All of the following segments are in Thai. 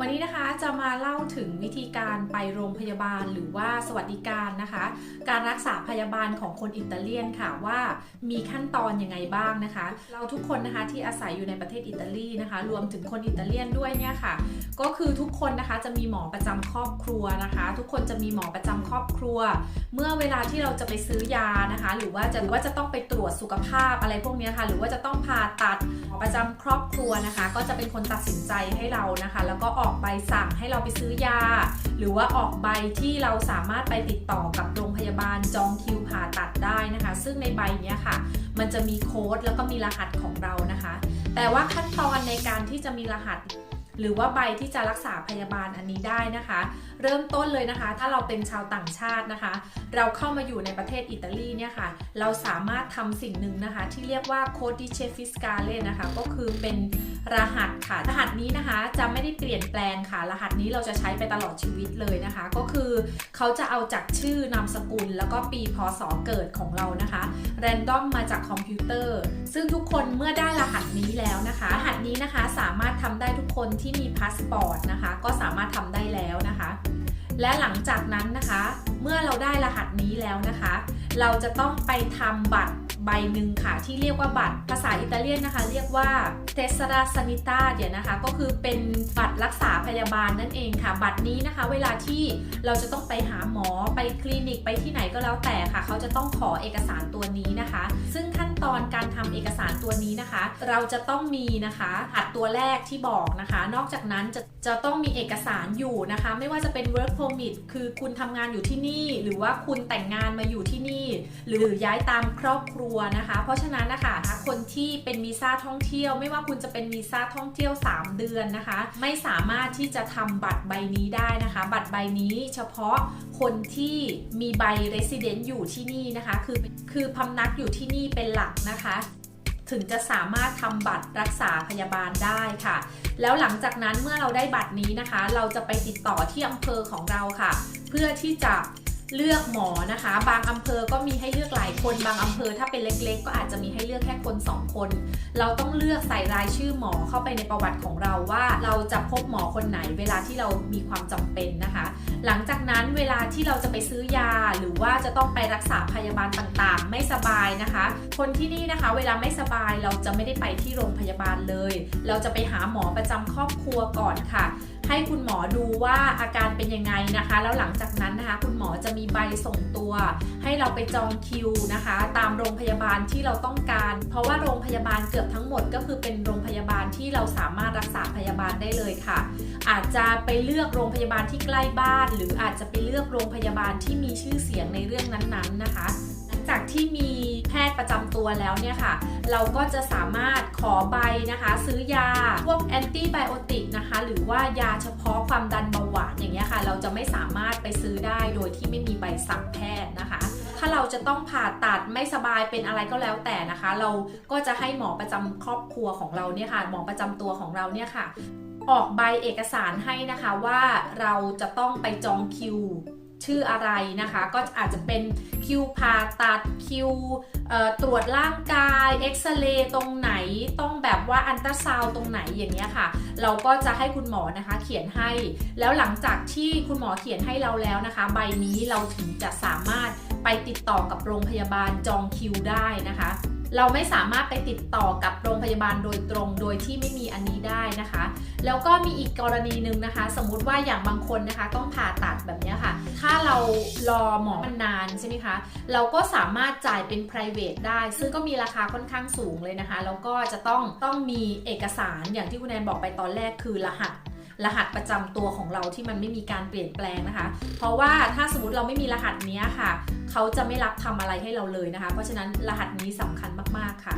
วันนี้นะคะจะมาเล่าถึงวิธีการไปโรงพยาบาลหรือว่าสวัสดิการนะคะ การรักษาพยาบาลของคนอิตาเลียนค่ะว่ามีขั้นตอนยังไงบ้างนะคะ เราทุกคนนะคะที่อาศัยอยู่ในประเทศอิตาลีนะคะ รวมถึงคนอิตาเลียนด้วยเนี่ยค่ะ ก็คือทุกคนนะคะจะมีหมอประจำครอบครัวนะคะ ทุกคนจะมีหมอประจำครอบครัว เมื่อเวลาที่เราจะไปซื้อยานะคะ หรือว่าจะหรือว่าจะต้องไปตรวจสุขภาพอะไรพวกนี้ค่ะ หรือว่าจะต้องผ่าตัดหมอประจำครอบครัวนะคะ ก็จะเป็นคนตัดสินใจให้เรานะคะ แล้วก็ออกอกใบสั่งให้เราไปซื้อยา หรือว่าออกใบที่เราสามารถไปติดต่อกับโรงพยาบาลจองคิวผ่าตัดได้นะคะ ซึ่งในใบเนี้ยค่ะ มันจะมีโค้ดแล้วก็มีรหัสของเรานะคะ แต่ว่าขั้นตอนในการที่จะมีรหัส หรือว่าใบที่จะรักษาพยาบาลอันนี้ได้นะคะ เริ่มต้นเลยนะคะ ถ้าเราเป็นชาวต่างชาตินะคะ เราเข้ามาอยู่ในประเทศอิตาลีเนี่ยค่ะ เราสามารถทำสิ่งหนึ่งนะคะ ที่เรียกว่า codice fiscale นะคะ ก็คือเป็นรหัสค่ะ รหัสนี้นะคะจะไม่ได้เปลี่ยนแปลงค่ะ รหัสนี้เราจะใช้ไปตลอดชีวิตเลยนะคะ ก็คือเขาจะเอาจากชื่อนามสกุล แล้วก็ปีพศเกิดของเรานะคะ แรนดอมมาจากคอมพิวเตอร์ ซึ่งทุกคนเมื่อได้รหัสนี้แล้วนะคะ รหัสนี้นะคะสามารถทำได้ทุก คนที่มีพาสปอร์ตนะคะ ก็สามารถทำได้แล้วนะคะ และหลังจากนั้นนะคะ เมื่อเราได้รหัสนี้แล้วนะคะ เราจะต้องไปทำบัตร ใบหนึ่งค่ะ ที่เรียกว่าบัตรภาษาอิตาเลียนนะคะ เรียกว่า tessera sanita เดี๋ยวนะคะ ก็คือเป็นบัตรรักษาพยาบาลนั่นเองค่ะ บัตรนี้นะคะ เวลาที่เราจะต้องไปหาหมอไปคลินิกไปที่ไหนก็แล้วแต่ค่ะ เขาจะต้องขอเอกสารตัวนี้นะคะ ซึ่งขั้นตอนการทำเอกสารตัวนี้นะคะ เราจะต้องมีนะคะหัดตัวแรกที่บอกนะคะ นอกจากนั้นจะจะต้องมีเอกสารอยู่นะคะ ไม่ว่าจะเป็น work permit คือคุณทำงานอยู่ที่นี่ หรือว่าคุณแต่งงานมาอยู่ที่นี่ หรือย้ายตามครอบครัวนะคะ เพราะฉะนั้นนะคะคนที่เป็นวีซ่าท่องเที่ยว ไม่ว่าคุณจะเป็นวีซ่าท่องเที่ยว 3 เดือนนะคะ ไม่สามารถที่จะทำบัตรใบนี้ได้นะคะ บัตรใบนี้เฉพาะคนที่มีใบ resident อยู่ที่นี่นะคะ คือคือพำนักอยู่ที่นี่เป็นหลักนะคะถึงจะสามารถทำบัตรรักษาพยาบาลได้ค่ะ แล้วหลังจากนั้นเมื่อเราได้บัตรนี้นะคะ เราจะไปติดต่อที่อำเภอของเราค่ะ เพื่อที่จะ เลือกหมอนะคะ บางอำเภอก็มีให้เลือกหลายคนบางอำเภอถ้าเป็นเล็กๆ ก็อาจจะมีให้เลือกแค่คน 2 คน เราต้องเลือกใส่รายชื่อหมอเข้าไปในประวัติของเราว่าเราจะพบหมอคนไหนเวลาที่เรามีความจำเป็นนะคะ หลังจากนั้นเวลาที่เราจะไปซื้อยา หรือว่าจะต้องไปรักษาพยาบาลต่างๆ ไม่สบายนะคะ คนที่นี่นะคะ เวลาไม่สบายเราจะไม่ได้ไปที่โรงพยาบาลเลย เราจะไปหาหมอประจำครอบครัวก่อนค่ะ ให้คุณหมอดูว่าอาการเป็นยังไงนะคะ แล้วหลังจากนั้นนะคะ คุณหมอจะมีใบส่งตัว ให้เราไปจองคิวนะคะ ตามโรงพยาบาลที่เราต้องการ เพราะว่าโรงพยาบาลเกือบทั้งหมดก็คือเป็นโรงพยาบาลที่เราสามารถรักษาพยาบาลได้เลยค่ะ อาจจะไปเลือกโรงพยาบาลที่ใกล้บ้าน หรืออาจจะไปเลือกโรงพยาบาลที่มีชื่อเสียงในเรื่องนั้นๆนะคะ หลังจากที่มี ทย์ประจำตัวแล้วเนี่ยค่ะ เราก็จะสามารถขอใบนะคะ ซื้อยาพวกแอนตี้ไบโอติกนะคะ หรือว่ายาเฉพาะความดันเบาหวานอย่างเงี้ยค่ะ เราจะไม่สามารถไปซื้อได้โดยที่ไม่มีใบสั่งแพทย์นะคะถ้าเราจะต้องผ่าตัดไม่สบายเป็นอะไรก็แล้วแต่นะคะ เราก็จะให้หมอประจำครอบครัวของเราเนี่ยค่ะ หมอประจำตัวของเราเนี่ยค่ะ ออกใบเอกสารให้นะคะว่าเราจะต้องไปจองคิว ชื่ออะไรนะคะ ก็อาจจะเป็นคิวผ่าตัดคิวตรวจร่างกายเอ็กซเรย์ตรงไหนต้องแบบว่าอันตราซาวตรงไหนอย่างเงี้ยค่ะ เราก็จะให้คุณหมอนะคะเขียนให้ แล้วหลังจากที่คุณหมอเขียนให้เราแล้วนะคะ ใบนี้เราถึงจะสามารถไปติดต่อกับโรงพยาบาลจองคิวได้นะคะ เราไม่สามารถไปติดต่อกับโรงพยาบาลโดยตรง โดยที่ไม่มีอันนี้ได้ นะคะ แล้วก็มีอีกกรณีหนึ่งนะคะ สมมุติว่าอย่างบางคนนะคะต้องผ่าตัดแบบนี้ค่ะ ถ้าเรารอหมอมันนานใช่ไหมคะ เราก็สามารถจ่ายเป็น private ได้ ซึ่งก็มีราคาค่อนข้างสูงเลยนะคะ แล้วก็จะต้องต้องมีเอกสารอย่างที่คุณแอนบอกไปตอนแรกคือรหัสรหัสประจำตัวของเราที่มันไม่มีการเปลี่ยนแปลงนะคะ เพราะว่าถ้าสมมติเราไม่มีรหัสนี้ค่ะ เขาจะไม่รับทำอะไรให้เราเลยนะคะ เพราะฉะนั้นรหัสนี้สำคัญมากๆค่ะ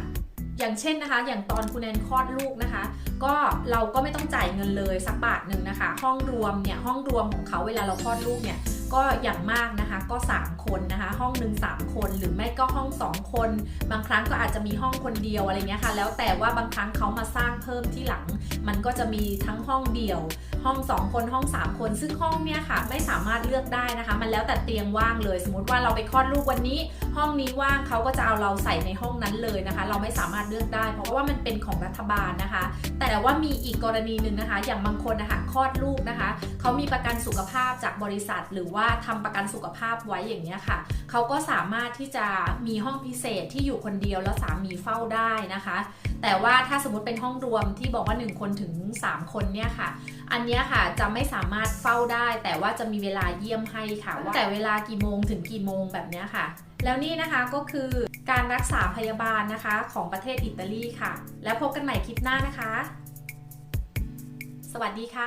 อย่างเช่นนะคะ อย่างตอนคุณแอนคลอดลูกนะคะ ก็เราก็ไม่ต้องจ่ายเงินเลยสักบาทหนึ่งนะคะ ห้องรวมเนี่ยห้องรวมของเขาเวลาเราคลอดลูกเนี่ยก็อย่างมากนะคะก็ 3 คนนะคะ ห้องหนึ่ง3คน หรือไม่ก็ห้อง 2 คน บางครั้งก็อาจจะมีห้องคนเดียวอะไรเงี้ยค่ะ แล้วแต่ว่าบางครั้งเขามาสร้างเพิ่มที่หลัง มันก็จะมีทั้งห้องเดี่ยว ห้อง 2 คนห้อง 3 คน ซึ่งห้องเนี่ยค่ะไม่สามารถเลือกได้นะคะ มันแล้วแต่เตียงว่างเลย สมมติว่าเราไปคลอดลูกวันนี้ ห้องนี้ว่างเขาก็จะเอาเราใส่ในห้องนั้นเลยนะคะ เราไม่สามารถเลือกได้ เพราะว่ามันเป็นของรัฐบาลนะคะ แต่ว่ามีอีกกรณีหนึ่งนะคะ อย่างบางคนนะคะคลอดลูกนะคะเขามีประกันสุขภาพจากบริษัท หรือว่าทำประกันสุขภาพไว้อย่างนี้ยค่ะเขาก็สามารถที่จะมีห้องพิเศษที่อยู่คนเดียวแล้วสามีเฝ้าได้นะคะ แต่ว่าถ้าสมมติเป็นห้องรวมที่บอกว่า 1 คนถึง 3 คนเนี่ยค่ะ อันเนี้ยค่ะจะไม่สามารถเฝ้าได้ แต่ว่าจะมีเวลาเยี่ยมให้ค่ะว่าแต่เวลากี่โมงถึงกี่โมงแบบเนี้ยค่ะ แล้วนี่นะคะก็คือการรักษาพยาบาลนะคะของประเทศอิตาลีค่ะ แล้วพบกันใหม่คลิปหน้านะคะ สวัสดีค่ะ